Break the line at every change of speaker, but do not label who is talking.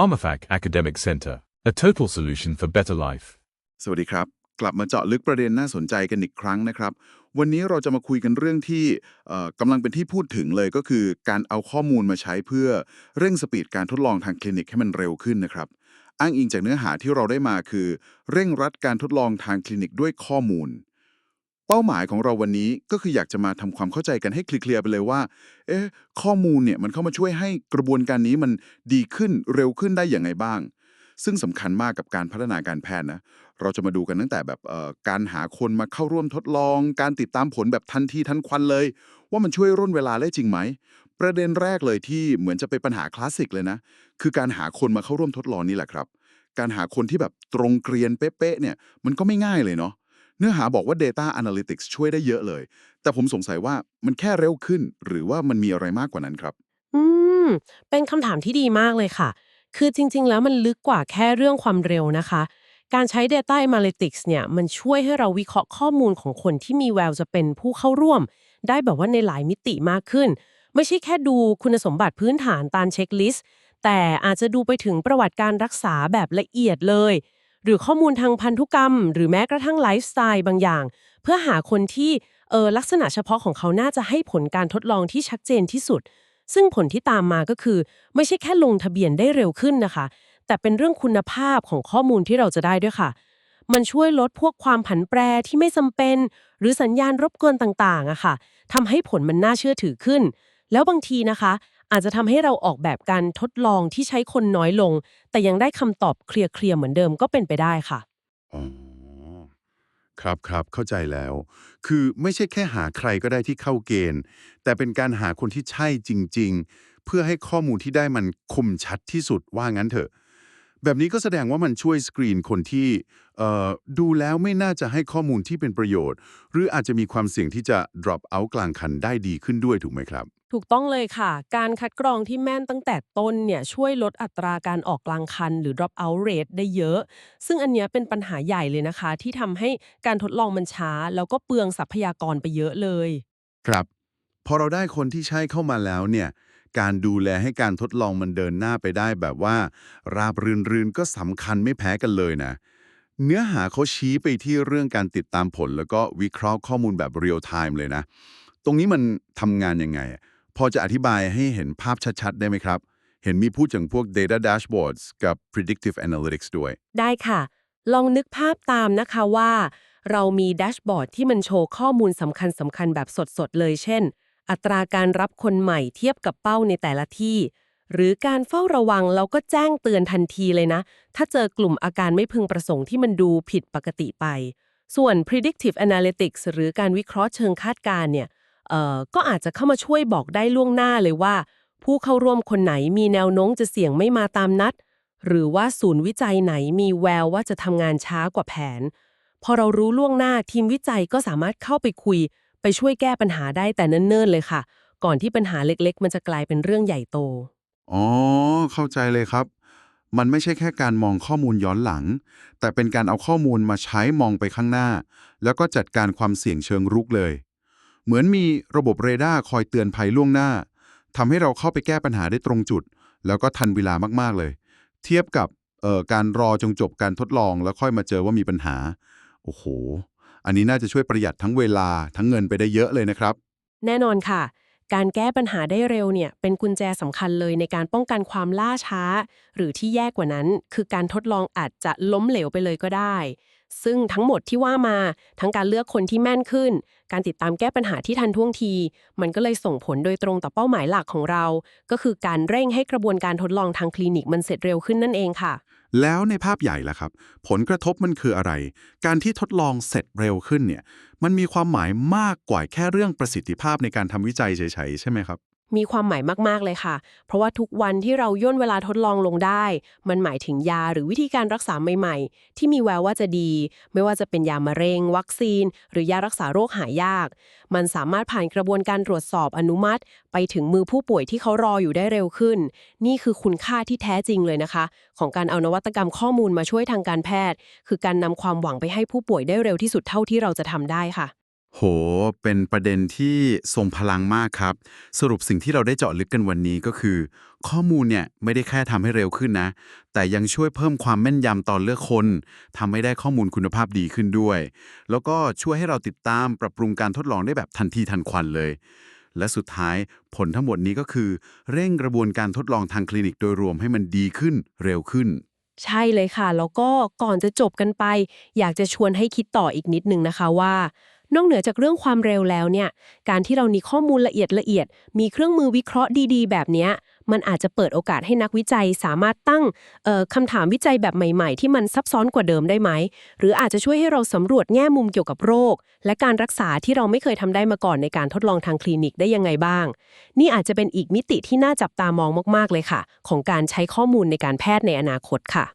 PharmaFac Academic Center, a total solution for better life.
สวัสดีครับ กลับมาเจาะลึกประเด็นน่าสนใจกันอีกครั้งนะครับ วันนี้เราจะมาคุยกันเรื่องที่กำลังเป็นที่พูดถึงเลยก็คือการเอาข้อมูลมาใช้เพื่อเร่งสปีดการทดลองทางคลินิกให้มันเร็วขึ้นนะครับ อ้างอิงจากเนื้อหาที่เราได้มาคือ เร่งรัดการทดลองทางคลินิกด้วยข้อมูล เป้าหมายของเราวันนี้ก็คืออยากจะมาทำความเข้าใจกันให้เคลียร์ไปเลยว่า เอ๊ะ ข้อมูลเนี่ยมันเข้ามาช่วยให้กระบวนการนี้มันดีขึ้นเร็วขึ้นได้อย่างไรบ้าง ซึ่งสำคัญมากกับการพัฒนาการแพทย์นะ เราจะมาดูกันตั้งแต่แบบเอ่อการหาคนมาเข้าร่วมทดลอง การติดตามผลแบบทันทีทันควันเลย ว่ามันช่วยร่นเวลาได้จริงไหม ประเด็นแรกเลยที่เหมือนจะเป็นปัญหาคลาสสิกเลยนะ คือการหาคนมาเข้าร่วมทดลองนี่แหละครับ การหาคนที่แบบตรงเกรียนเป๊ะๆเนี่ยมันก็ไม่ง่ายเลยเนาะ เนื้อหาบอกว่า Data Analytics ช่วยได้เยอะเลย แต่ผมสงสัยว่ามันแค่เร็วขึ้น หรือว่ามันมีอะไรมากกว่านั้นครับ
อืม เป็นคำถามที่ดีมากเลยค่ะ คือจริง ๆ แล้วมันลึกกว่าแค่เรื่องความเร็วนะคะ การใช้ Data Analytics เนี่ย มันช่วยให้เราวิเคราะห์ข้อมูลของคนที่มีแววจะเป็นผู้เข้าร่วม ได้แบบว่าในหลายมิติมากขึ้น ไม่ใช่แค่ดูคุณสมบัติพื้นฐานตามเช็คลิสต์แต่อาจจะดูไปถึงประวัติการรักษาแบบละเอียดเลย หรือข้อมูลทางพันธุกรรม หรือแม้กระทั่งไลฟ์สไตล์บางอย่าง เพื่อหาคนที่เออลักษณะเฉพาะของเขาน่าจะให้ผลการทดลองที่ชัดเจนที่สุด ซึ่งผลที่ตามมาก็คือ ไม่ใช่แค่ลงทะเบียนได้เร็วขึ้นนะคะ แต่เป็นเรื่องคุณภาพของข้อมูลที่เราจะได้ด้วยค่ะ มันช่วยลดพวกความผันแปรที่ไม่จำเป็น หรือสัญญาณรบกวนต่างๆอะค่ะทำให้ผลมันน่าเชื่อถือขึ้น แล้วบางทีนะคะ อาจจะทำให้เราออกแบบการทดลองที่ใช้คนน้อยลง แต่ยังได้คำตอบเคลียร์ๆเหมือนเดิมก็เป็นไปได้ค่ะ
อ๋อ ครับครับเข้าใจแล้ว คือไม่ใช่แค่หาใครก็ได้ที่เข้าเกณฑ์ แต่เป็นการหาคนที่ใช่จริง ๆ เพื่อให้ข้อมูลที่ได้มันคมชัดที่สุดว่างั้นเถอะ แบบนี้ก็แสดงว่ามันช่วยสกรีนคนที่เอ่อดูแล้วไม่น่าจะให้ข้อมูลที่เป็นประโยชน์ หรืออาจจะมีความเสี่ยงที่จะ drop out กลางคันได้ดีขึ้นด้วยถูกไหมครับ
ถูกต้องเลยค่ะ การคัดกรองที่แม่นตั้งแต่ต้นเนี่ยช่วยลดอัตราการออกกลางคันหรือ drop out rate ได้เยอะ ซึ่งอันเนี้ยเป็นปัญหาใหญ่เลยนะคะ ที่ทำให้การทดลองมันช้า แล้วก็เปลืองทรัพยากรไปเยอะเลย
ครับ พอเราได้คนที่ใช่เข้ามาแล้วเนี่ย การดูแลให้การทดลองมันเดินหน้าไปได้แบบว่า ราบรื่นๆก็สำคัญไม่แพ้กันเลยนะ เนื้อหาเขาชี้ไปที่เรื่องการติดตามผล แล้วก็วิเคราะห์ข้อมูลแบบเรียลไทม์เลยนะ ตรงนี้มันทำงานยังไง พอจะอธิบายให้เห็นภาพชัดๆ ได้ไหมครับ เห็นมีพูดถึงพวก data dashboards กับ predictive analytics ด้วย
ได้ค่ะ ลองนึกภาพตามนะคะว่าเรามีแดชบอร์ดที่มันโชว์ข้อมูลสำคัญสำคัญๆแบบสดๆ เลยเช่น อัตราการรับคนใหม่เทียบกับเป้าในแต่ละที่ หรือการเฝ้าระวังเราก็แจ้งเตือนทันทีเลยนะ ถ้าเจอกลุ่มอาการไม่พึงประสงค์ที่มันดูผิดปกติไป ส่วน predictive analytics หรือการวิเคราะห์เชิงคาดการณ์เนี่ยเอ่อก็อาจจะเข้ามาช่วยบอกได้ล่วงหน้าเลยว่า ผู้เข้าร่วมคนไหนมีแนวโน้มจะเสี่ยงไม่มาตามนัด หรือว่าศูนย์วิจัยไหนมีแววว่าจะทำงานช้ากว่าแผน พอเรารู้ล่วงหน้าทีมวิจัยก็สามารถเข้าไปคุย ไปช่วยแก้ปัญหาได้แต่เนิ่นๆเลยค่ะ ก่อนที่ปัญหาเล็กๆ มันจะกลายเป็นเรื่องใหญ่โต
อ๋อ เข้าใจเลยครับ มันไม่ใช่แค่การมองข้อมูลย้อนหลัง แต่เป็นการเอาข้อมูลมาใช้มองไปข้างหน้า แล้วก็จัดการความเสี่ยงเชิงรุกเลย เหมือนมีระบบเรดาร์คอยเตือนภัยล่วงหน้าทำให้เราเข้าไปแก้ปัญหาได้ตรงจุด แล้วก็ทันเวลามากๆเลย เทียบกับเอ่อการรอจงจบการทดลองแล้วค่อยมาเจอว่ามีปัญหา โอ้โห อันนี้น่าจะช่วยประหยัดทั้งเวลาทั้งเงินไปได้เยอะเลยนะครับ
แน่นอนค่ะ การแก้ปัญหาได้เร็วเนี่ยเป็นกุญแจสำคัญเลยในการป้องกันความล่าช้า หรือที่แย่กว่านั้น คือการทดลองอาจจะล้มเหลวไปเลยก็ได้ ซึ่งทั้งหมดที่ว่ามาทั้งการเลือกคนที่แม่นขึ้น การติดตามแก้ปัญหาที่ทันท่วงที มันก็เลยส่งผลโดยตรงต่อเป้าหมายหลักของเรา ก็คือการเร่งให้กระบวนการทดลองทางคลินิกมันเสร็จเร็วขึ้นนั่นเองค่ะ
แล้วในภาพใหญ่ล่ะครับ ผลกระทบมันคืออะไร การที่ทดลองเสร็จเร็วขึ้นเนี่ย มันมีความหมายมากกว่าแค่เรื่องประสิทธิภาพในการทำวิจัยเฉยๆใช่ไหมครับ
มีความหมายมากๆเลยค่ะ เพราะว่าทุกวันที่เราย่นเวลาทดลองลงได้ มันหมายถึงยาหรือวิธีการรักษาใหม่ๆ ที่มีแววว่าจะดี ไม่ว่าจะเป็นยามะเร็ง วัคซีน หรือยารักษาโรคหายาก มันสามารถผ่านกระบวนการตรวจสอบอนุมัติ ไปถึงมือผู้ป่วยที่เขารออยู่ได้เร็วขึ้น นี่คือคุณค่าที่แท้จริงเลยนะคะ ของการเอานวัตกรรมข้อมูลมาช่วยทางการแพทย์ คือการนำความหวังไปให้ผู้ป่วยได้เร็วที่สุดเท่าที่เราจะทำได้ค่ะ
โห เป็นประเด็นที่ทรงพลังมากครับ สรุปสิ่งที่เราได้เจาะลึกกันวันนี้ก็คือ ข้อมูลเนี่ยไม่ได้แค่ทำให้เร็วขึ้นนะ แต่ยังช่วยเพิ่มความแม่นยำตอนเลือกคนทำให้ได้ข้อมูลคุณภาพดีขึ้นด้วย แล้วก็ช่วยให้เราติดตามปรับปรุงการทดลองได้แบบทันทีทันควันเลย และสุดท้ายผลทั้งหมดนี้ก็คือ เร่งกระบวนการทดลองทางคลินิกโดยรวมให้มันดีขึ้นเร็วขึ้น
ใช่เลยค่ะ แล้วก็ก่อนจะจบกันไป อยากจะชวนให้คิดต่ออีกนิดนึงนะคะว่า นอกเหนือจากเรื่องความเร็วแล้วเนี่ย การที่เรามีข้อมูลละเอียดละเอียด มีเครื่องมือวิเคราะห์ดีๆ แบบนี้มันอาจจะเปิดโอกาสให้นักวิจัยสามารถตั้งคำถามวิจัยแบบใหม่ ๆ ที่มันซับซ้อนกว่าเดิมได้ไหม หรืออาจจะช่วยให้เราสำรวจแง่มุมเกี่ยวกับโรค และการรักษาที่เราไม่เคยทำได้มาก่อนในการทดลองทางคลินิกได้ยังไงบ้าง นี่อาจจะเป็นอีกมิติที่น่าจับตามองมาก ๆ เลยค่ะ ของการใช้ข้อมูลในการแพทย์ในอนาคตค่ะ